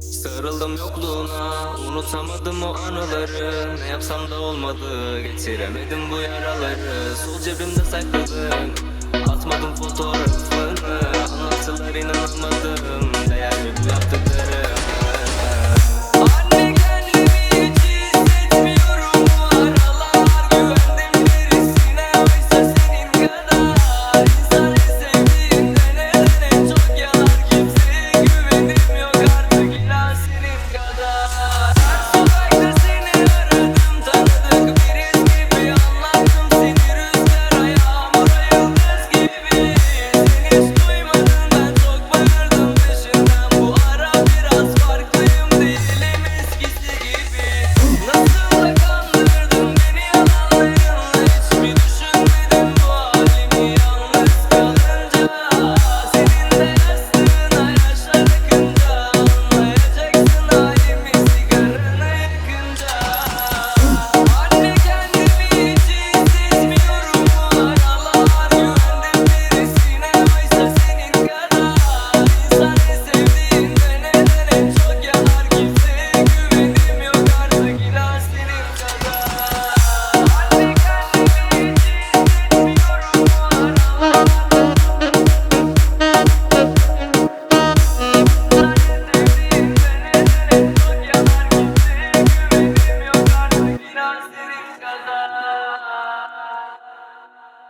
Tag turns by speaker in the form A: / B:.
A: Sarıldım yokluğuna Unutamadım o anıları. Ne yapsam da olmadı Getiremedim bu yaraları. Sol cebimde sakladım.